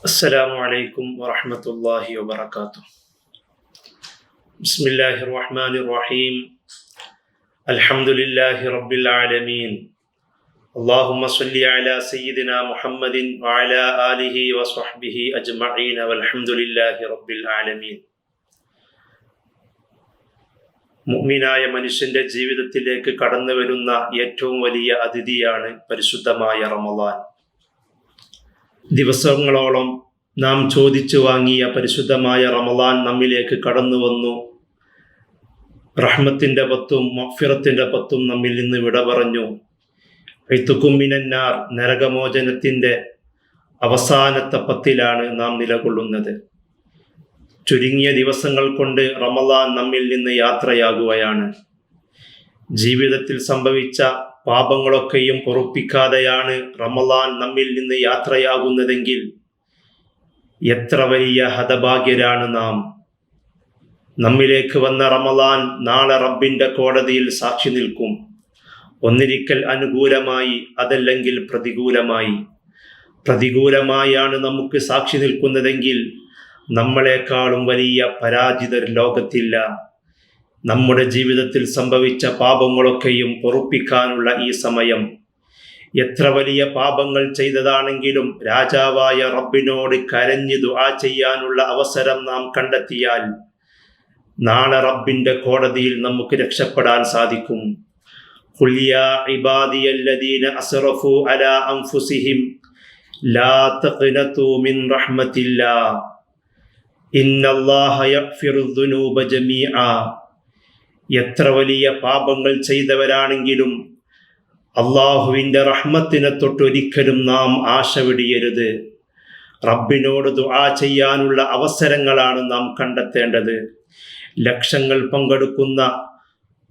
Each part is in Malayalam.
السلام عليكم ورحمة الله وبركاته بسم الله الرحمن الرحيم الحمد لله رب العالمين اللهم صل على سيدنا محمد وعلى آله وصحبه أجمعين والحمد لله رب العالمين മുഅ്മിനായ മനുഷ്യന്റെ ജീവിതത്തിലേക്ക് കടന്നു വരുന്ന ഏറ്റവും വലിയ അതിഥിയാണ് പരിശുദ്ധമായ റമദാൻ ദിവസങ്ങളോളം നാം ചോദിച്ചു വാങ്ങിയ പരിശുദ്ധമായ റമലാൻ നമ്മിലേക്ക് കടന്നു വന്നു. റഹ്മത്തിന്റെ പത്തും മഫിറത്തിന്റെ പത്തും നമ്മിൽ നിന്ന് വിട പറഞ്ഞു. എഴുത്തുക്കുമ്മിനാർ നരകമോചനത്തിന്റെ അവസാനത്തെ പത്തിലാണ് നാം നിലകൊള്ളുന്നത്. ചുരുങ്ങിയ ദിവസങ്ങൾ കൊണ്ട് റമലാൻ നമ്മിൽ നിന്ന് യാത്രയാകുകയാണ്. ജീവിതത്തിൽ സംഭവിച്ച പാപങ്ങളൊക്കെയും പൊറുപ്പിക്കാതെയാണ് റമലാൻ നമ്മിൽ നിന്ന് യാത്രയാകുന്നതെങ്കിൽ എത്ര വലിയ ഹതഭാഗ്യരാണ് നാം. നമ്മിലേക്ക് വന്ന റമലാൻ നാളെ റബ്ബിന്റെ കോടതിയിൽ സാക്ഷി നിൽക്കും. ഒന്നിരിക്കൽ അനുകൂലമായി അതല്ലെങ്കിൽ പ്രതികൂലമായി. പ്രതികൂലമായാണ് നമുക്ക് സാക്ഷി നിൽക്കുന്നതെങ്കിൽ നമ്മളെക്കാളും വലിയ പരാജിതർ ലോകത്തില്ല. നമ്മുടെ ജീവിതത്തിൽ സംഭവിച്ച പാപങ്ങളൊക്കെയും പൊറുപ്പിക്കാനുള്ള ഈ സമയം. എത്ര വലിയ പാപങ്ങൾ ചെയ്തതാണെങ്കിലും രാജാവായ റബ്ബിനോട് കരഞ്ഞു ദുആ ചെയ്യാനുള്ള അവസരം നാം കണ്ടെത്തിയാൽ നാളെ റബ്ബിന്റെ കോടതിയിൽ നമുക്ക് രക്ഷപ്പെടാൻ സാധിക്കും. കുല്യാ ഇബാദിയല്ലദീന അസറഫു അലാ ലാ തഖ്നതു മിൻ യഗ്ഫിറു ദുനൂബ ജമീആ. എത്ര വലിയ പാപങ്ങൾ ചെയ്തവരാണെങ്കിലും അള്ളാഹുവിന്റെ റഹ്മത്തിനെ തൊട്ടൊരിക്കലും നാം ആശ വിടിയരുത്. റബ്ബിനോട് ദുആ ചെയ്യാനുള്ള അവസരങ്ങളാണ് നാം കണ്ടെത്തേണ്ടത്. ലക്ഷങ്ങൾ പങ്കെടുക്കുന്ന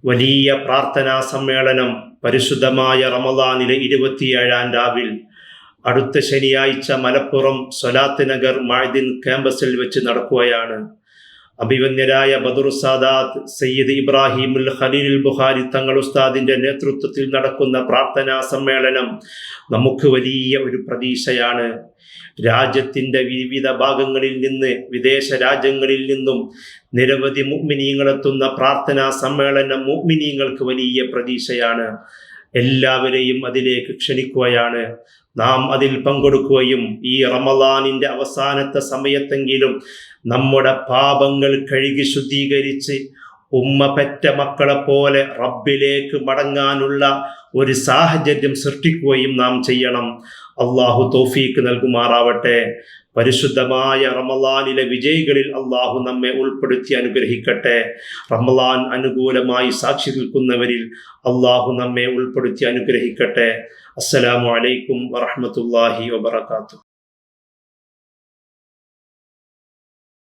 വലിയ പ്രാർത്ഥനാ സമ്മേളനം പരിശുദ്ധമായ റമദാനിലെ ഇരുപത്തിയേഴാം രാവിൽ അടുത്ത ശനിയാഴ്ച മലപ്പുറം സൊലാത്ത് നഗർ മാഴ്ദിൻ ക്യാമ്പസിൽ വെച്ച് നടക്കുകയാണ്. അഭിവന്യരായ ബദുർ സാദാത്ത് സയ്യിദ് ഇബ്രാഹിമുൽ ഖലീൽ ബുഖാരി തങ്ങൾ ഉസ്താദിന്റെ നേതൃത്വത്തിൽ നടക്കുന്ന പ്രാർത്ഥനാ സമ്മേളനം നമുക്ക് വലിയ ഒരു പ്രതീക്ഷയാണ്. രാജ്യത്തിന്റെ വിവിധ ഭാഗങ്ങളിൽ നിന്ന് വിദേശ രാജ്യങ്ങളിൽ നിന്നും നിരവധി മുഗ്മിനീങ്ങളെത്തുന്ന പ്രാർത്ഥനാ സമ്മേളനം മുഗ്മിനീങ്ങൾക്ക് വലിയ പ്രതീക്ഷയാണ്. എല്ലാവരെയും അതിലേക്ക് ക്ഷണിക്കുകയാണ്. നാം അതിൽ പങ്കെടുക്കുകയും ഈ റമദാനിന്റെ അവസാനത്തെ സമയത്തെങ്കിലും നമ്മുടെ പാപങ്ങൾ കഴുകി ശുദ്ധീകരിച്ച് ഉമ്മ പെറ്റ മക്കളെ പോലെ റബ്ബിലേക്ക് മടങ്ങാനുള്ള ഒരു സാഹചര്യം സൃഷ്ടിക്കുകയും നാം ചെയ്യണം. അള്ളാഹു തോഫീക്ക് നൽകുമാറാവട്ടെ. പരിശുദ്ധമായ റമലാനിലെ വിജയികളിൽ അള്ളാഹു നമ്മെ ഉൾപ്പെടുത്തി അനുഗ്രഹിക്കട്ടെ. റമലാൻ അനുകൂലമായി സാക്ഷി നിൽക്കുന്നവരിൽ അള്ളാഹു നമ്മെ ഉൾപ്പെടുത്തി അനുഗ്രഹിക്കട്ടെ. അസ്സലാമു അലൈക്കും വറഹമത്തല്ലാഹി വബർക്കാത്തു